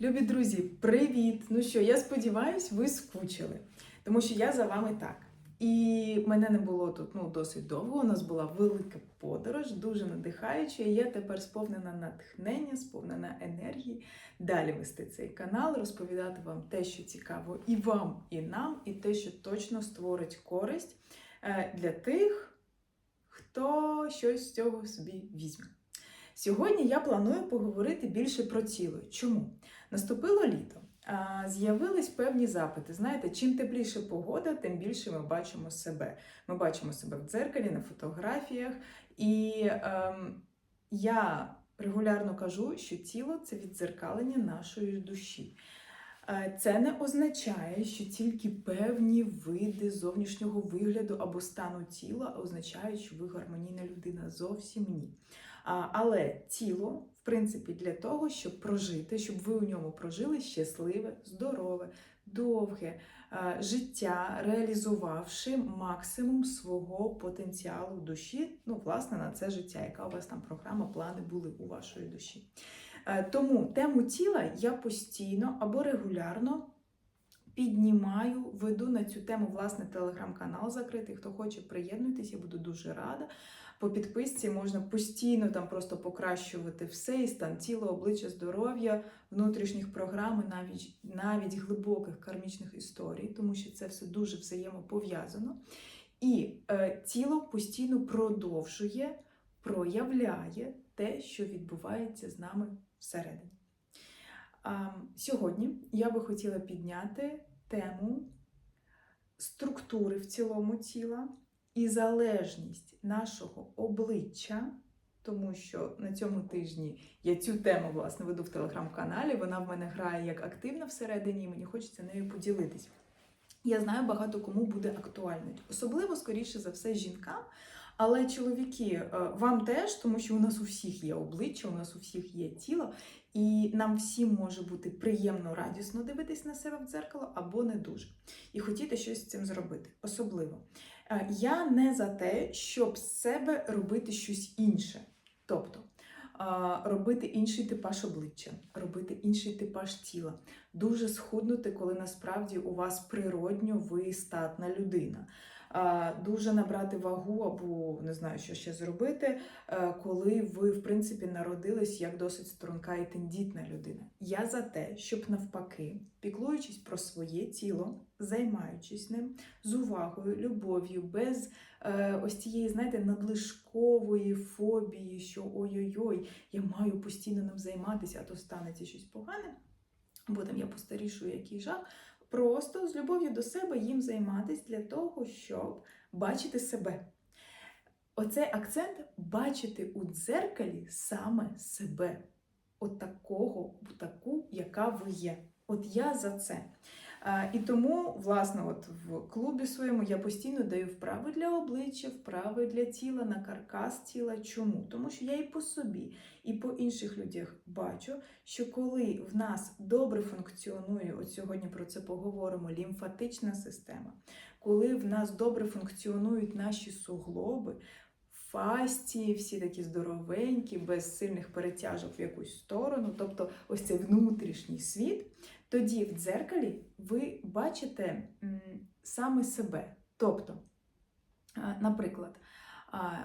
Любі друзі, привіт! Ну що, я сподіваюсь, ви скучили, тому що я за вами так. І мене не було тут ну, досить довго. У нас була велика подорож, дуже надихаюча. І я тепер сповнена натхнення, сповнена енергії. Далі вести цей канал, розповідати вам те, що цікаво і вам, і нам, і те, що точно створить користь е, для тих, хто щось з цього собі візьме. Сьогодні я планую поговорити більше про тіло. Чому? Наступило літо. З'явились певні запити. Знаєте, чим тепліше погода, тим більше ми бачимо себе. Ми бачимо себе в дзеркалі, на фотографіях. І ем, я регулярно кажу, що тіло це віддзеркалення нашої душі. Е, Це не означає, що тільки певні види зовнішнього вигляду або стану тіла означають, що ви гармонійна людина. Зовсім ні. Але тіло, в принципі, для того, щоб прожити, щоб ви у ньому прожили щасливе, здорове, довге життя, реалізувавши максимум свого потенціалу душі. Ну, власне, на це життя, яка у вас там програма, плани були у вашої душі. Е, Тому тему тіла я постійно або регулярно піднімаю, веду на цю тему власне телеграм-канал закритий. Хто хоче приєднуйтесь, я буду дуже рада. По підписці можна постійно там просто покращувати все, і стан тіла, обличчя, здоров'я, внутрішніх програм, і навіть, навіть глибоких кармічних історій, тому що це все дуже взаємопов'язано. І е, тіло постійно продовжує, проявляє те, що відбувається з нами всередині. А, сьогодні я би хотіла підняти тему структури в цілому тіла і залежність нашого обличчя, тому що на цьому тижні я цю тему власне веду в телеграм-каналі. Вона в мене грає як активна всередині, і мені хочеться нею поділитись. Я знаю, багато кому буде актуально, особливо, скоріше за все, жінкам. Але чоловіки, е, вам теж, тому що у нас у всіх є обличчя, у нас у всіх є тіло, і нам всім може бути приємно, радісно дивитись на себе в дзеркало або не дуже. І хотіти щось з цим зробити. Особливо. Е, Я не за те, щоб з себе робити щось інше. Тобто робити інший типаж обличчя, робити інший типаж тіла, дуже схуднути, коли насправді у вас природньо ви статна людина. Дуже набрати вагу або не знаю, що ще зробити, е, коли ви, в принципі, народились як досить струнка і тендітна людина. Я за те, щоб навпаки, піклуючись про своє тіло, займаючись ним з увагою, любов'ю, без е, ось цієї, знаєте, надлишкової фобії, що ой-ой-ой, я маю постійно ним займатися, а то станеться щось погане. Бо там я постарішую який жах. Просто з любов'ю до себе їм займатися для того, щоб бачити себе. Оцей акцент бачити у дзеркалі саме себе. От такого, таку, яка ви є. От я за це. І тому, власне, от в клубі своєму я постійно даю вправи для обличчя, вправи для тіла, на каркас тіла. Чому? Тому що я і по собі, і по інших людях бачу, що коли в нас добре функціонує, от сьогодні про це поговоримо, лімфатична система, коли в нас добре функціонують наші суглоби, фасції, всі такі здоровенькі, без сильних перетяжок в якусь сторону, тобто ось цей внутрішній світ, тоді в дзеркалі ви бачите саме себе. Тобто, наприклад,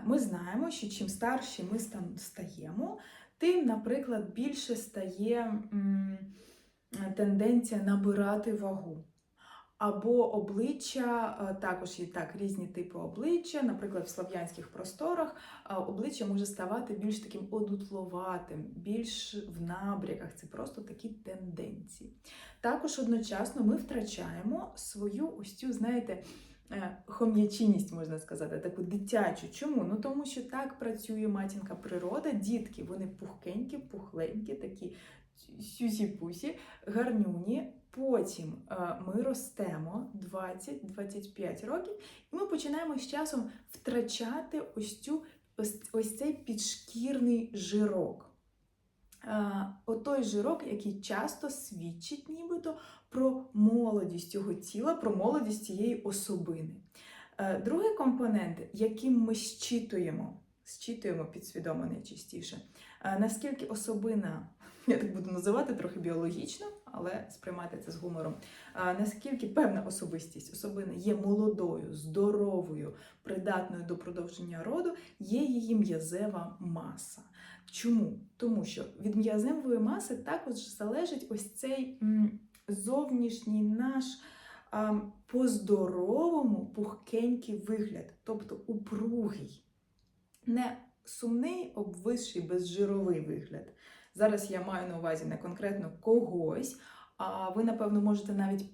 ми знаємо, що чим старші ми стаємо, тим, наприклад, більше стає тенденція набирати вагу. Або обличчя, е, також є так різні типи обличчя, наприклад, в слав'янських просторах е, обличчя може ставати більш таким одутловатим, більш в набряках. Це просто такі тенденції. Також одночасно ми втрачаємо свою ось цю, знаєте, е, хом'ячіність, можна сказати, таку дитячу. Чому? Ну тому що так працює матінка природа, дітки, вони пухкенькі, пухленькі, такі сюзі-пусі, гарнюні. Потім е, ми ростемо 20-25 років, і ми починаємо з часом втрачати ось цю ось, ось цей підшкірний жирок. Е, Отой жирок, який часто свідчить нібито про молодість цього тіла, про молодість цієї особини. Е, Другий компонент, яким ми щитуємо, щитуємо підсвідомо найчастіше, наскільки особина я так буду називати трохи біологічно, але сприймати це з гумором. А, наскільки певна особистість особина є молодою, здоровою, придатною до продовження роду, є її м'язева маса. Чому? Тому що від м'язевої маси також залежить ось цей зовнішній наш по-здоровому пухкенький вигляд, тобто упругий, не сумний, обвисший, безжировий вигляд. Зараз я маю на увазі не конкретно когось, а ви, напевно, можете навіть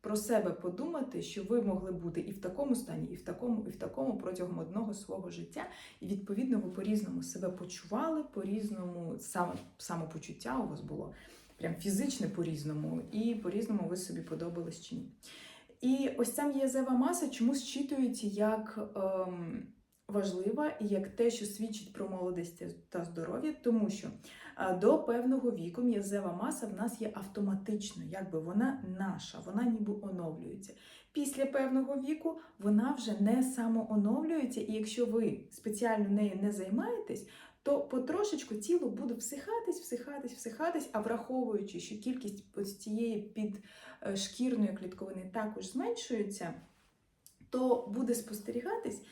про себе подумати, що ви могли бути і в такому стані, і в такому, і в такому протягом одного свого життя. І відповідно ви по-різному себе почували, по-різному самопочуття у вас було прям фізичне по-різному, і по-різному ви собі подобались чи ні. І ось ця м'язева маса чомусь считується як ем, важлива як те, що свідчить про молодість та здоров'я, тому що е, до певного віку м'язева маса в нас є автоматично, якби вона наша, вона ніби оновлюється. Після певного віку вона вже не самооновлюється, і якщо ви спеціально нею не займаєтесь, то потрошечку тіло буде всихатись, всихатись, всихатись, а враховуючи, що кількість ось цієї підшкірної клітковини також зменшується, то буде спостерігатись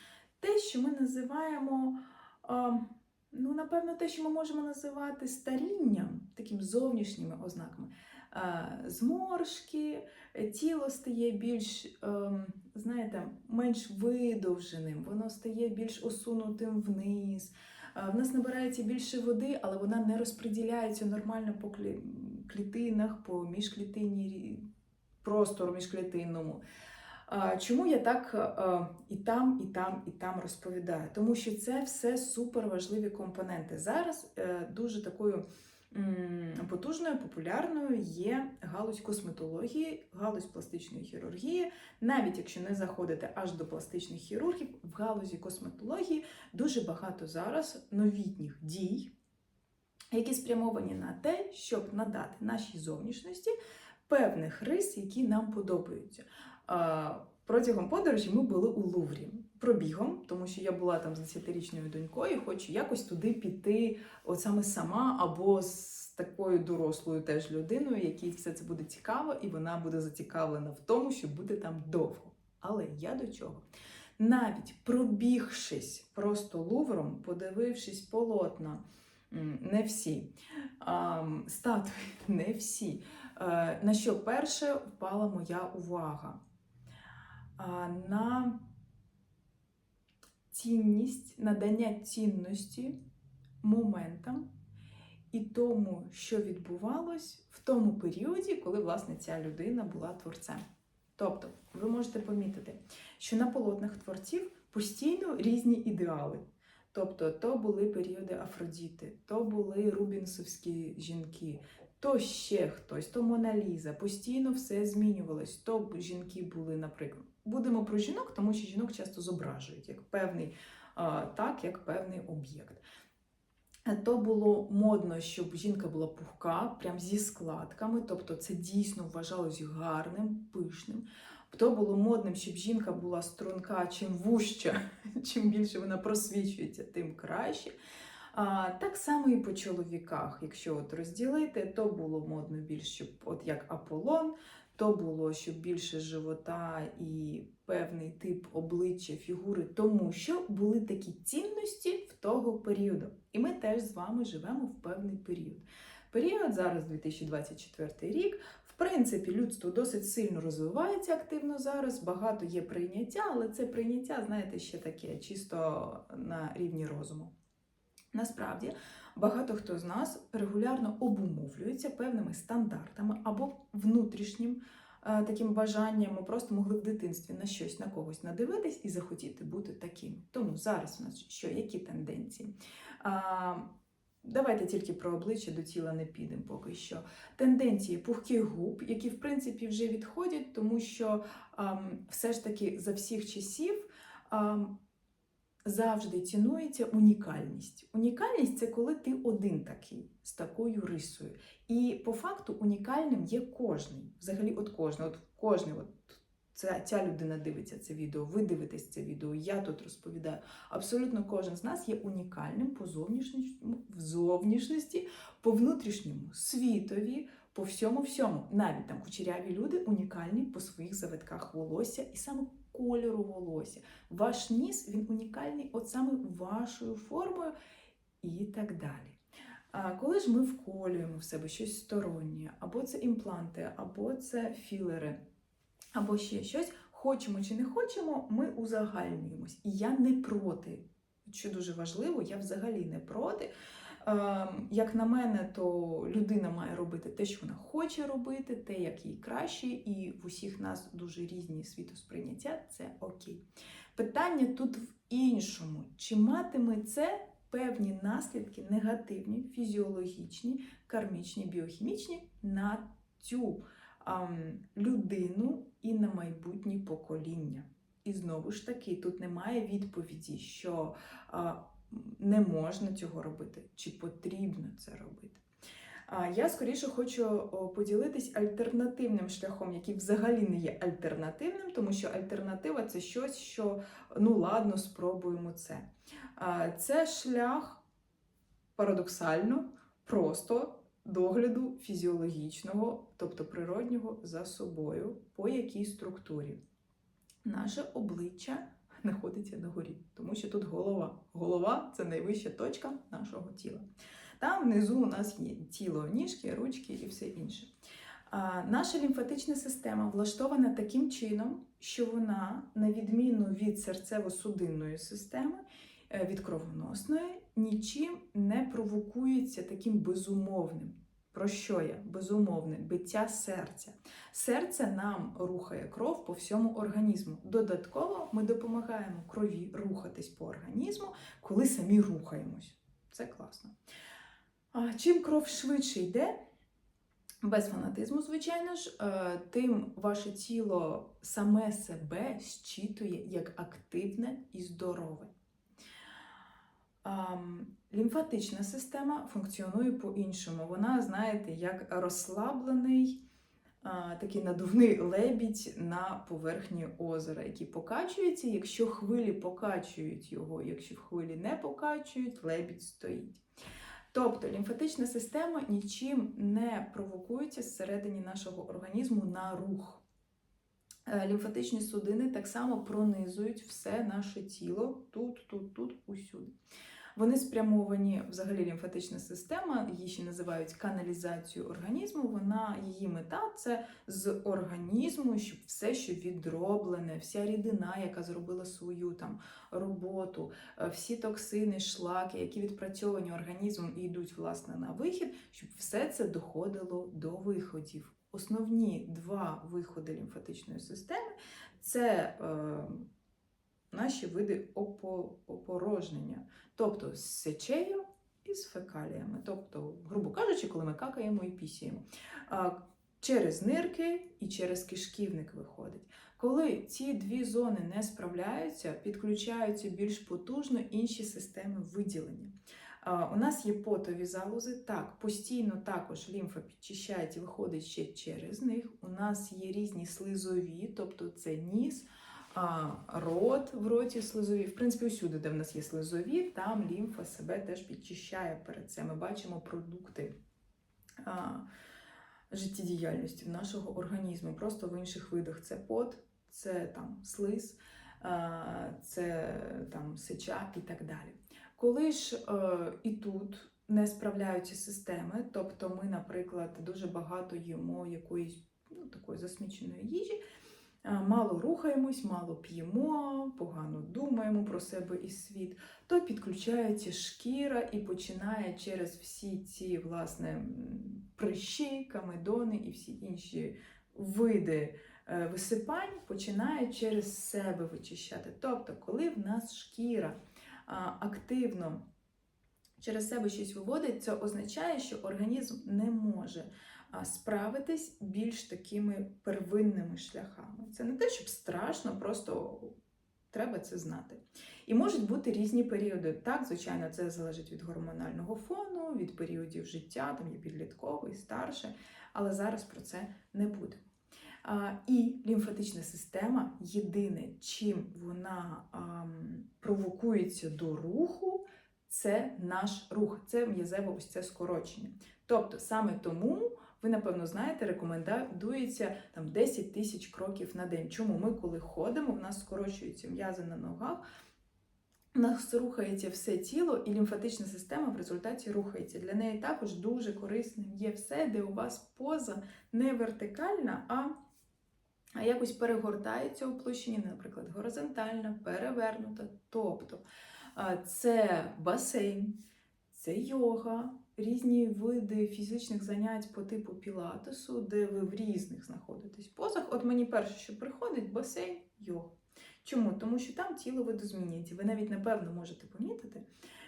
те, що ми називаємо, ну, напевно, те, що ми можемо називати старінням, таким зовнішніми ознаками. Зморшки, тіло стає більш, ем, знаєте, менш видовженим, воно стає більш осунутим вниз. В нас набирається більше води, але вона не розподіляється нормально по клітинах, по міжклітинній простору міжклітинному. Чому я так і там, і там, і там розповідаю? Тому що це все супер важливі компоненти. Зараз е, дуже такою потужною, популярною є галузь косметології, галузь пластичної хірургії. Навіть якщо не заходити аж до пластичних хірургів, в галузі косметології дуже багато зараз новітніх дій, які спрямовані на те, щоб надати нашій зовнішності певних рис, які нам подобаються. А, Протягом подорожі ми були у Луврі пробігом, тому що я була там з 10-річною донькою, хочу якось туди піти, от саме сама або з такою дорослою теж людиною, якій все це буде цікаво, і вона буде зацікавлена в тому, щоб бути там довго. Але я до чого? Навіть пробігшись просто лувром, подивившись полотна, не всі, статуї, не всі. Е, На що перше впала моя увага? На цінність, надання цінності моментам і тому, що відбувалось в тому періоді, коли власне ця людина була творцем. Тобто, ви можете помітити, що на полотнах творців постійно різні ідеали. Тобто, то були періоди Афродіти, то були рубінсовські жінки, то ще хтось, то Моналіза. Постійно все змінювалось. То жінки були, наприклад, будемо про жінок, тому що жінок часто зображують як певний, так, як певний об'єкт. То було модно, щоб жінка була пухка, прям зі складками, тобто це дійсно вважалось гарним, пишним. То було модним, щоб жінка була струнка, чим вужча, чим більше вона просвічується, тим краще. А, так само і по чоловіках. Якщо от розділити, то було модно більш, щоб от як Аполлон, то було щоб більше живота і певний тип обличчя, фігури, тому що були такі цінності в того періоду. І ми теж з вами живемо в певний період. Період зараз 2024 рік. В принципі, людство досить сильно розвивається активно зараз. Багато є прийняття, але це прийняття, знаєте, ще таке, чисто на рівні розуму. Насправді, багато хто з нас регулярно обумовлюється певними стандартами або внутрішнім е, таким бажанням. Ми просто могли в дитинстві на щось, на когось надивитись і захотіти бути таким. Тому зараз у нас що, які тенденції? Давайте тільки про обличчя до тіла не підемо поки що. Тенденції пухких губ, які в принципі вже відходять, тому що ам, все ж таки за всіх часів ам, завжди цінується унікальність. Унікальність це коли ти один такий з такою рисою. І по факту унікальним є кожний. Взагалі, от кожний, от кожний, от Ця, ця людина дивиться це відео, ви дивитесь це відео, я тут розповідаю. Абсолютно кожен з нас є унікальним по зовнішньому, в зовнішності, по внутрішньому світові, по всьому всьому. Навіть там кучеряві люди унікальні по своїх завитках волосся і саме кольору волосся. Ваш ніс він унікальний, от саме вашою формою і так далі. А коли ж ми вколюємо в себе щось стороннє, або це імпланти, або це філери, або ще щось, хочемо чи не хочемо, ми узагальнюємось. І я не проти. Що дуже важливо, я взагалі не проти. Ем, Як на мене, то людина має робити те, що вона хоче робити, те, як їй краще, і в усіх нас дуже різні світосприйняття, це окей. Питання тут в іншому: чи матиме це певні наслідки негативні, фізіологічні, кармічні, біохімічні на цю ам, людину і на майбутні покоління? І знову ж таки, тут немає відповіді, що а, не можна цього робити, чи потрібно це робити. Я скоріше хочу поділитись альтернативним шляхом, який взагалі не є альтернативним, тому що альтернатива це щось, що ну ладно, спробуємо це. Це шлях парадоксально, просто догляду фізіологічного, тобто природнього за собою, по якій структурі. Наше обличчя знаходиться на горі, тому що тут голова. Голова це найвища точка нашого тіла. Там внизу у нас є тіло, ніжки, ручки і все інше. А, наша лімфатична система влаштована таким чином, що вона, на відміну від серцево-судинної системи, е, від кровоносної, нічим не провокується таким безумовним. Про що я? Безумовне биття серця. Серце нам рухає кров по всьому організму. Додатково ми допомагаємо крові рухатись по організму, коли самі рухаємось. Це класно. А чим кров швидше йде, без фанатизму, звичайно ж, е, тим ваше тіло саме себе щитує як активне і здорове. Лімфатична система функціонує по-іншому. Вона, знаєте, як розслаблений такий надувний лебідь на поверхні озера, який покачується. Якщо хвилі покачують його, якщо хвилі не покачують, лебідь стоїть. Тобто лімфатична система нічим не провокується зсередині нашого організму на рух. Е, Лімфатичні судини так само пронизують все наше тіло тут, тут, тут, усюди. Вони спрямовані, взагалі, лімфатична система, її ще називають каналізацією організму. Вона її мета це з організму, щоб все, що відроблене, вся рідина, яка зробила свою там роботу, е, всі токсини, шлаки, які відпрацьовані організмом і йдуть власне на вихід, щоб все це доходило до виходів. Основні два виходи лімфатичної системи це е, наші види опорожнення, тобто з сечею і з фекаліями. Тобто, грубо кажучи, коли ми какаємо і пісіємо. Через нирки і через кишківник виходить. Коли ці дві зони не справляються, підключаються більш потужно інші системи виділення. У нас є потові залози, так, постійно також лімфа підчищається, виходить ще через них. У нас є різні слизові, тобто це ніс, а, рот в роті слизові. В принципі, усюди, де в нас є слизові, там лімфа себе теж підчищає перед цим. Ми бачимо продукти. А, Життєдіяльності нашого організму, просто в інших видах це пот, це там слиз, а, це там сеча і так далі. Коли ж е, і тут не справляються системи, тобто ми, наприклад, дуже багато їмо якоїсь ну, такої засміченої їжі, мало рухаємось, мало п'ємо, погано думаємо про себе і світ, то підключається шкіра і починає через всі ці власне прищі, камедони і всі інші види е, висипань починає через себе вичищати. Тобто, коли в нас шкіра активно через себе щось виводить, це означає, що організм не може справитись більш такими первинними шляхами. Це не те, щоб страшно, просто треба це знати. І можуть бути різні періоди. Так, звичайно, це залежить від гормонального фону, від періодів життя, там є підлітковий, старше, але зараз про це не буде. А, І лімфатична система єдине, чим вона ам, провокується до руху, це наш рух, це м'язеве ось це скорочення. Тобто саме тому ви, напевно, знаєте, рекомендується там 10 тисяч кроків на день. Чому ми, коли ходимо, в нас скорочуються м'язи на ногах, у нас рухається все тіло, і лімфатична система в результаті рухається. Для неї також дуже корисним є все, де у вас поза не вертикальна, а а якось перегортається у площині, наприклад, горизонтальна, перевернута. Тобто це басейн, це йога, різні види фізичних занять по типу пілатесу, де ви в різних знаходитесь позах. От мені перше, що приходить, басейн, йога. Чому? Тому що там тіло видозмінюється. Ви навіть напевно можете помітити,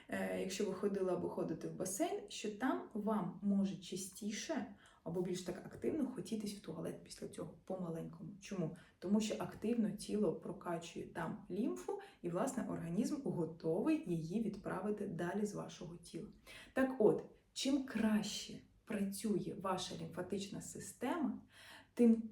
е, якщо ви ходили або ходите в басейн, що там вам може частіше або більш так активно хотітись в туалет після цього помаленькому. Чому? Тому що активно тіло прокачує там лімфу, і, власне, організм готовий її відправити далі з вашого тіла. Так от, чим краще працює ваша лімфатична система, тим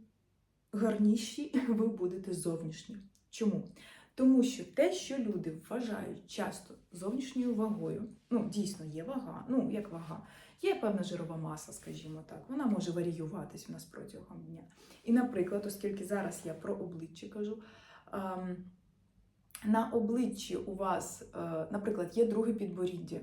гарніші ви будете зовнішньо. Чому? Тому що те, що люди вважають часто зовнішньою вагою, ну дійсно є вага, ну як вага, є певна жирова маса, скажімо так, вона може варіюватись в нас протягом дня. І, наприклад, оскільки зараз я про обличчя кажу, ем, на обличчі у вас, е, наприклад, є друге підборіддя,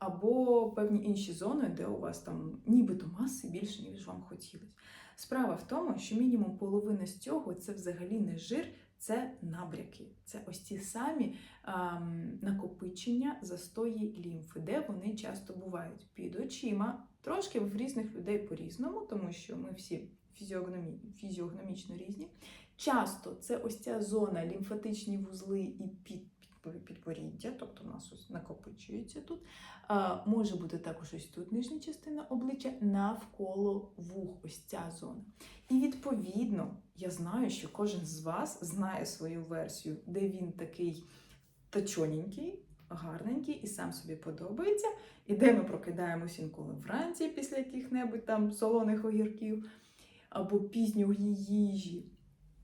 або певні інші зони, де у вас там нібито маси більше, ніж вам хотілося. Справа в тому, що мінімум половина з цього це взагалі не жир, це набряки. Це ось ті самі ем, накопичення застої лімфи, де вони часто бувають під очима. Трошки в різних людей по-різному, тому що ми всі фізіогномі, фізіогномічно різні. Часто це ось ця зона, лімфатичні вузли і під, підборіддя, тобто у нас ось накопичується тут. А, може бути також ось тут нижня частина обличчя навколо вух, ось ця зона. І відповідно, я знаю, що кожен з вас знає свою версію, де він такий точоненький, гарненький і сам собі подобається, і де ми прокидаємось інколи вранці після яких-небудь там солоних огірків або пізньої їжі.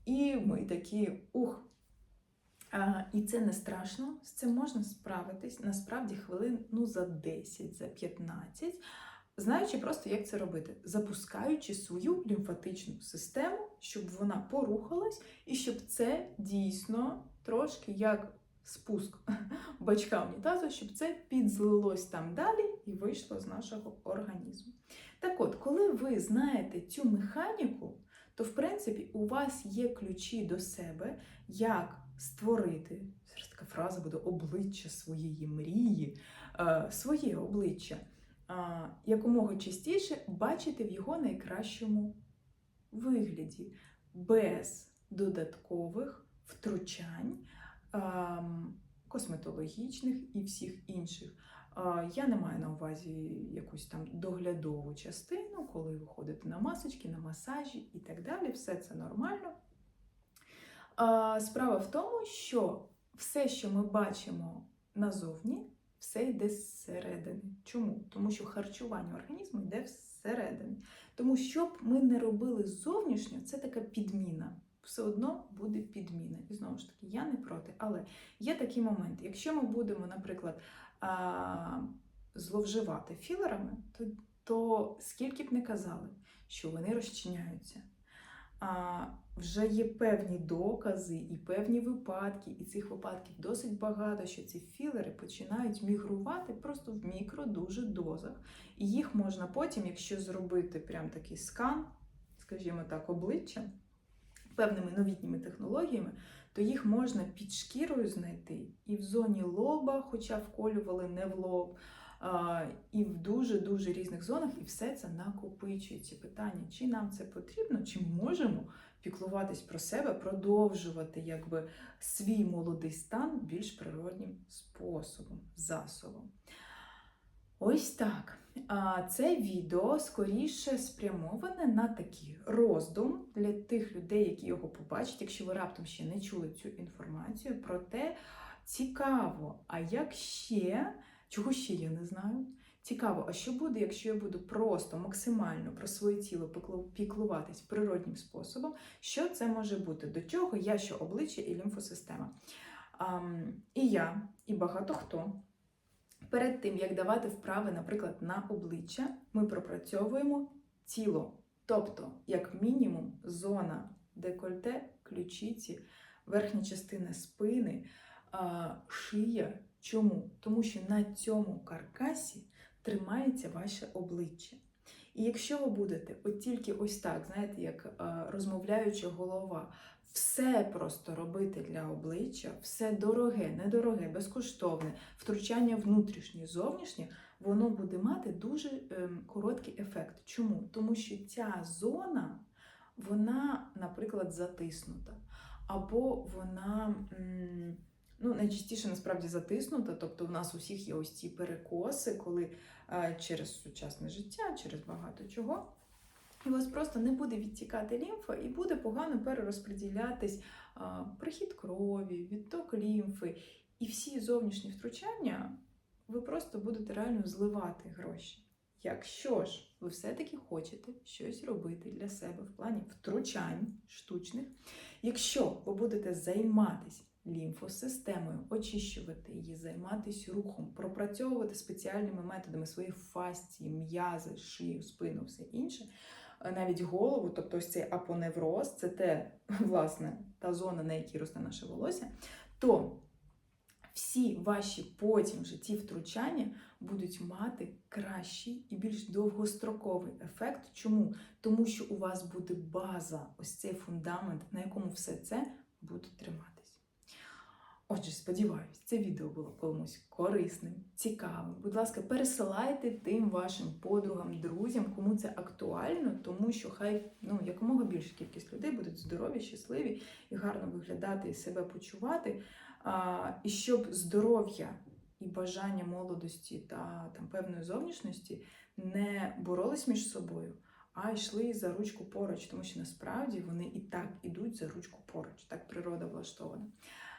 І ми такі ух. І це не страшно, з цим можна справитись насправді хвилин ну, за 10, за 15, знаючи просто, як це робити, запускаючи свою лімфатичну систему, щоб вона порухалась, і щоб це дійсно трошки як спуск бачка унітазу, щоб це підзлилось там далі і вийшло з нашого організму. Так от, коли ви знаєте цю механіку, то в принципі у вас є ключі до себе, як створити зараз така фраза буде обличчя своєї мрії, е, своє обличчя е, якомога частіше бачити в його найкращому вигляді, без додаткових втручань е, косметологічних і всіх інших. Е, Я не маю на увазі якусь там доглядову частину, коли ви ходите на масочки, на масажі і так далі. Все це нормально. Справа в тому, що все, що ми бачимо назовні, все йде зсередини. Чому? Тому що харчування організму йде всередині. Тому що б ми не робили зовнішньо, це така підміна. Все одно буде підміна. І знову ж таки, я не проти. Але є такі моменти. Якщо ми будемо, наприклад, зловживати філерами, то, то скільки б не казали, що вони розчиняються. Вже є певні докази і певні випадки, і цих випадків досить багато, що ці філери починають мігрувати просто в мікро дуже дозах. І їх можна потім, якщо зробити прям такий скан, скажімо так, обличчя певними новітніми технологіями, то їх можна під шкірою знайти і в зоні лоба, хоча вколювали не в лоб. І в дуже-дуже різних зонах, і все це накопичується. Питання, чи нам це потрібно, чи можемо піклуватись про себе, продовжувати якби свій молодий стан більш природнім способом, засобом. Ось так. Це відео скоріше спрямоване на такий роздум для тих людей, які його побачать, якщо ви раптом ще не чули цю інформацію, проте цікаво, а як ще, чого ще я не знаю, Цікаво, а що буде, якщо я буду просто максимально про своє тіло піклуватись природнім способом? Що це може бути? До чого я, що обличчя і лімфосистема? Ам, і я, і багато хто. Перед тим, як давати вправи, наприклад, на обличчя, ми пропрацьовуємо тіло. Тобто, як мінімум, зона декольте, ключиці, верхня частина спини, шия. Чому? Тому що на цьому каркасі тримається ваше обличчя. І якщо ви будете от тільки ось так, знаєте, як а, розмовляюча голова, все просто робити для обличчя, все дороге, недороге, безкоштовне, втручання внутрішнє, зовнішнє, воно буде мати дуже ем, короткий ефект. Чому? Тому що ця зона, вона, наприклад, затиснута, або вона. Ну, найчастіше насправді затиснута, тобто в нас у всіх є ось ці перекоси, коли е, через сучасне життя, через багато чого, і у вас просто не буде відтікати лімфа і буде погано перерозподілятись а, прихід крові, відток лімфи. І всі зовнішні втручання ви просто будете реально зливати гроші. Якщо ж ви все-таки хочете щось робити для себе в плані втручань штучних, якщо ви будете займатися лімфосистемою, очищувати її, займатися рухом, пропрацьовувати спеціальними методами свої фасції, м'язи, шию, спину, все інше, е, навіть голову, тобто ось цей апоневроз, це те, власне, та зона, на якій росте наше волосся, то всі ваші потім вже ті втручання будуть мати кращий і більш довгостроковий ефект. Чому? Тому що у вас буде база, ось цей фундамент, на якому все це буде триматись. Отже, сподіваюсь, це відео було комусь корисним, цікавим. Будь ласка, пересилайте тим вашим подругам, друзям, кому це актуально, тому що хай ну, якомога більша кількість людей будуть здорові, щасливі і гарно виглядати і себе почувати. А, і щоб здоров'я і бажання молодості та там певної зовнішності не боролись між собою, а йшли за ручку поруч, тому що насправді вони і так ідуть за ручку поруч. Так природа влаштована.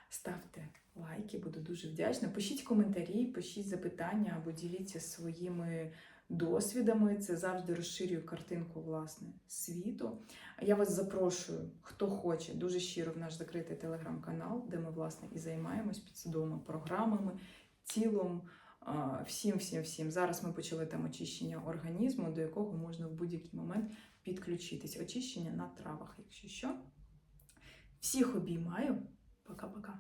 Ставте лайки, буду дуже вдячна. Пишіть коментарі, пишіть запитання або діліться своїми досвідами. Це завжди розширює картинку власне світу. Я вас запрошую, хто хоче, дуже щиро в наш закритий телеграм-канал, де ми власне і займаємось підсудовими програмами, цілом. а, Всім, всім, всім. Зараз ми почали там очищення організму, до якого можна в будь-який момент підключитись. Очищення на травах, якщо що. Всіх обіймаю. Пока-пока.